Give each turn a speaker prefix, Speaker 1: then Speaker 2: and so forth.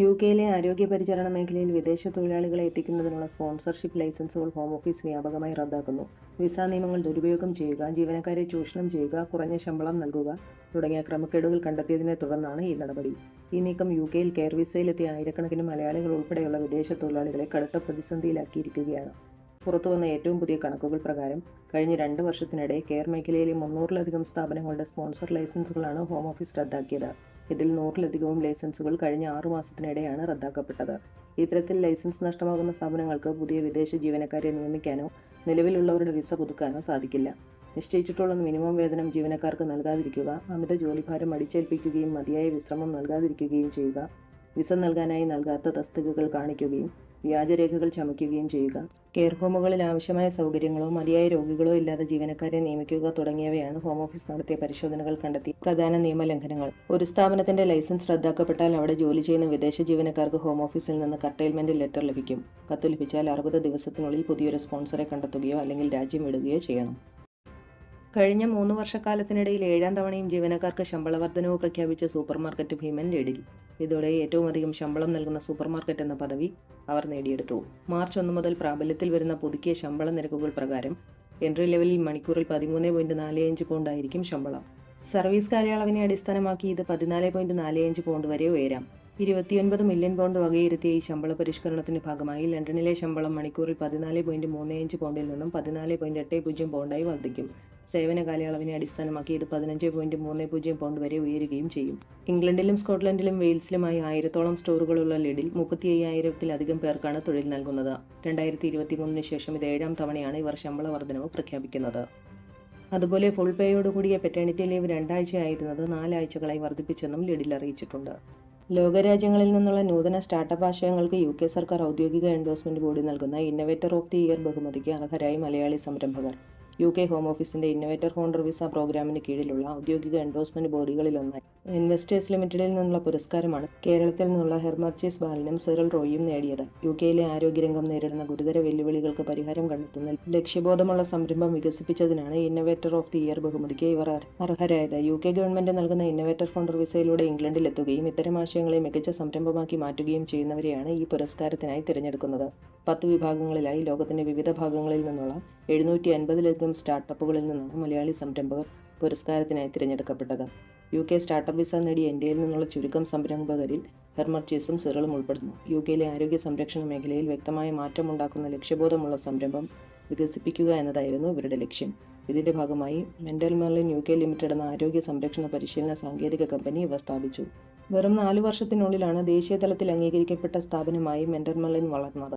Speaker 1: U കെയിലെ ആരോഗ്യ പരിചരണ മേഖലയിൽ വിദേശ തൊഴിലാളികളെ എത്തിക്കുന്നതിനുള്ള സ്പോൺസർഷിപ്പ് ലൈസൻസുകൾ ഹോം ഓഫീസ് വ്യാപകമായി റദ്ദാക്കുന്നു. വിസ നിയമങ്ങൾ ദുരുപയോഗം ചെയ്യുക ജീവനക്കാരെ ചൂഷണം ചെയ്യുക കുറഞ്ഞ ശമ്പളം നൽകുക തുടങ്ങിയ ക്രമക്കേടുകൾ കണ്ടെത്തിയതിനെ തുടർന്നാണ് ഈ നടപടി. ഈ നീക്കം യു കെയിൽ കെയർ വിസയിലെത്തിയ ആയിരക്കണക്കിന് മലയാളികൾ ഉൾപ്പെടെയുള്ള വിദേശ തൊഴിലാളികളെ കടുത്ത പ്രതിസന്ധിയിലാക്കിയിരിക്കുകയാണ്. പുറത്തുവന്ന ഏറ്റവും പുതിയ കണക്കുകൾ പ്രകാരം കഴിഞ്ഞ രണ്ട് വർഷത്തിനിടെ കെയർ മേഖലയിലെ മുന്നൂറിലധികം സ്ഥാപനങ്ങളുടെ സ്പോൺസർ ലൈസൻസുകളാണ് ഹോം ഓഫീസ് റദ്ദാക്കിയത്. ഇതിൽ നൂറിലധികവും ലൈസൻസുകൾ കഴിഞ്ഞ ആറു മാസത്തിനിടെയാണ് റദ്ദാക്കപ്പെട്ടത്. ഇത്തരത്തിൽ ലൈസൻസ് നഷ്ടമാകുന്ന സ്ഥാപനങ്ങൾക്ക് പുതിയ വിദേശ ജീവനക്കാരെ നിയമിക്കാനോ നിലവിലുള്ളവരുടെ വിസ പുതുക്കാനോ സാധിക്കില്ല. നിശ്ചയിച്ചിട്ടുള്ള മിനിമം വേതനം ജീവനക്കാർക്ക് നൽകാതിരിക്കുക അമിത ജോലിഭാരം അടിച്ചേൽപ്പിക്കുകയും മതിയായ വിശ്രമം നൽകാതിരിക്കുകയും ചെയ്യുക വിസ നൽകാനായി നൽകാത്ത തസ്തികകൾ കാണിക്കുകയും വ്യാജരേഖകൾ ചമയ്ക്കുകയും ചെയ്യുക. കെയർ ഹോമുകളിൽ ആവശ്യമായ സൗകര്യങ്ങളോ മതിയായ രോഗികളോ ഇല്ലാതെ ജീവനക്കാരെ നിയമിക്കുക തുടങ്ങിയവയാണ് ഹോം ഓഫീസ് നടത്തിയ പരിശോധനകൾ കണ്ടെത്തിയ പ്രധാന നിയമലംഘനങ്ങൾ. ഒരു സ്ഥാപനത്തിന്റെ ലൈസൻസ് റദ്ദാക്കപ്പെട്ടാൽ അവിടെ ജോലി ചെയ്യുന്ന വിദേശ ജീവനക്കാർക്ക് ഹോം ഓഫീസിൽ നിന്ന് കർട്ടൈൽമെന്റ് ലെറ്റർ ലഭിക്കും. കത്ത് ലഭിച്ചാൽ അറുപത് ദിവസത്തിനുള്ളിൽ പുതിയൊരു സ്പോൺസറെ കണ്ടെത്തുകയോ അല്ലെങ്കിൽ രാജ്യം വിടുകയോ ചെയ്യണം. കഴിഞ്ഞ മൂന്ന് വർഷക്കാലത്തിനിടയിൽ ഏഴാം തവണയും ജീവനക്കാർക്ക് ശമ്പള വർധനവ് പ്രഖ്യാപിച്ച സൂപ്പർമാർക്കറ്റ് ഭീമൻ ലേഡിൽ ഇതോടെ ഏറ്റവും അധികം ശമ്പളം നൽകുന്ന സൂപ്പർമാർക്കറ്റ് എന്ന പദവി അവർ നേടിയെടുത്തു. മാർച്ച് ഒന്ന് മുതൽ പ്രാബല്യത്തിൽ വരുന്ന പുതുക്കിയ ശമ്പള നിരക്കുകൾ പ്രകാരം എൻട്രി ലെവലിൽ മണിക്കൂറിൽ പതിമൂന്ന് പോയിന്റ് നാല് അഞ്ച് പൗണ്ടായിരിക്കും ശമ്പളം. സർവീസ് കാലയളവിനെ അടിസ്ഥാനമാക്കി ഇത് പതിനാല് പോയിന്റ് നാല് അഞ്ച് പൗണ്ട് വരെ ഉയരാം. ഇരുപത്തിയൊൻപത് മില്യൺ പൗണ്ട് വകയിരുത്തിയ ഈ ശമ്പള പരിഷ്കരണത്തിന്റെ ഭാഗമായി ലണ്ടനിലെ ശമ്പളം മണിക്കൂറിൽ പതിനാല് പോയിന്റ് മൂന്ന് അഞ്ച് പൗണ്ടിൽ നിന്നും പതിനാല് പോയിന്റ് എട്ട് പൂജ്യം പൗണ്ടായി വർദ്ധിക്കും. സേവന കാലയളവിനെ അടിസ്ഥാനമാക്കി ഇത് പതിനഞ്ച് പോയിന്റ് മൂന്ന് പൂജ്യം പൗണ്ട് വരെ ഉയരുകയും ചെയ്യും. ഇംഗ്ലണ്ടിലും സ്കോട്ട്ലൻഡിലും വെയിൽസിലുമായി ആയിരത്തോളം സ്റ്റോറുകളുള്ള ലിഡിൽ മുപ്പത്തി അയ്യായിരത്തിലധികം പേർക്കാണ് തൊഴിൽ നൽകുന്നത്. രണ്ടായിരത്തി ഇരുപത്തി മൂന്നിന് ശേഷം ഇത് ഏഴാം തവണയാണ് ഇവർ ശമ്പള വർധനവ് പ്രഖ്യാപിക്കുന്നത്. അതുപോലെ ഫുൾ പേയോടുകൂടിയ പെറ്റേണിറ്റി ലീവ് രണ്ടാഴ്ചയായിരുന്നത് നാലാഴ്ചകളായി വർദ്ധിപ്പിച്ചെന്നും ലിഡിൽ അറിയിച്ചിട്ടുണ്ട്. ലോകരാജ്യങ്ങളിൽ നിന്നുള്ള നൂതന സ്റ്റാർട്ടപ്പ് ആശയങ്ങൾക്ക് യു കെ സർക്കാർ ഔദ്യോഗിക എൻഡോഴ്സ്മെന്റ് ബോർഡ് നൽകുന്ന ഇന്നവേറ്റർ ഓഫ് ദി ഇയർ ബഹുമതിക്ക് അർഹരായി മലയാളി സംരംഭകർ. യു കെ ഹോം ഓഫീസിന്റെ ഇന്നോവേറ്റർ ഹോണ്ടർ വിസ പ്രോഗ്രാമിന് കീഴിലുള്ള ഔദ്യോഗിക എൻഡോസ്മെന്റ് ബോഡികളിലൊന്നായി. ഇൻവെസ്റ്റേഴ്സ് ലിമിറ്റഡിൽ നിന്നുള്ള പുരസ്കാരമാണ് കേരളത്തിൽ നിന്നുള്ള ഹെർമർച്ചീസ് ബാലിനും സിറൽ റോയിയും നേടിയത്. യു കെയിലെ ആരോഗ്യരംഗം നേരിടുന്ന ഗുരുതര വെല്ലുവിളികൾക്ക് പരിഹാരം കണ്ടെത്തുന്ന ലക്ഷ്യബോധമുള്ള സംരംഭം വികസിപ്പിച്ചതിനാണ് ഇന്നോവേറ്റർ ഓഫ് ദി ഇയർ ബഹുമതിക്ക് ഇവർ അർഹരായത്. യു കെ ഗവൺമെന്റ് നൽകുന്ന ഇന്നോവേറ്റർ ഫോണ്ടർ വിസയിലൂടെ ഇംഗ്ലണ്ടിലെത്തുകയും ഇത്തരം ആശയങ്ങളെ മികച്ച സംരംഭമാക്കി മാറ്റുകയും ചെയ്യുന്നവരെയാണ് ഈ പുരസ്കാരത്തിനായി തിരഞ്ഞെടുക്കുന്നത്. പത്ത് വിഭാഗങ്ങളിലായി ലോകത്തിന്റെ വിവിധ ഭാഗങ്ങളിൽ നിന്നുള്ള എഴുന്നൂറ്റി അൻപതിലധികം സ്റ്റാർട്ടപ്പുകളിൽ നിന്നാണ് മലയാളി സംരംഭകർ പുരസ്കാരത്തിനായി തിരഞ്ഞെടുക്കപ്പെട്ടത്. യു കെ സ്റ്റാർട്ടപ്പ് വിസ നേടിയ ഇന്ത്യയിൽ നിന്നുള്ള ചുരുക്കം സംരംഭകരിൽ ഹെർമർച്ചീസും സിറളും ഉൾപ്പെടുന്നു. യു കെയിലെ ആരോഗ്യ സംരക്ഷണ മേഖലയിൽ വ്യക്തമായ മാറ്റമുണ്ടാക്കുന്ന ലക്ഷ്യബോധമുള്ള സംരംഭം വികസിപ്പിക്കുക എന്നതായിരുന്നു ഇവരുടെ ലക്ഷ്യം. ഇതിന്റെ ഭാഗമായി mental Merlin U K limited എന്ന ആരോഗ്യ സംരക്ഷണ പരിശീലന സാങ്കേതിക കമ്പനി ഇവ സ്ഥാപിച്ചു. വെറും നാലു വർഷത്തിനുള്ളിലാണ് ദേശീയ തലത്തിൽ അംഗീകരിക്കപ്പെട്ട സ്ഥാപനമായി മെന്റൽ മെർലിൻ വളർന്നത്.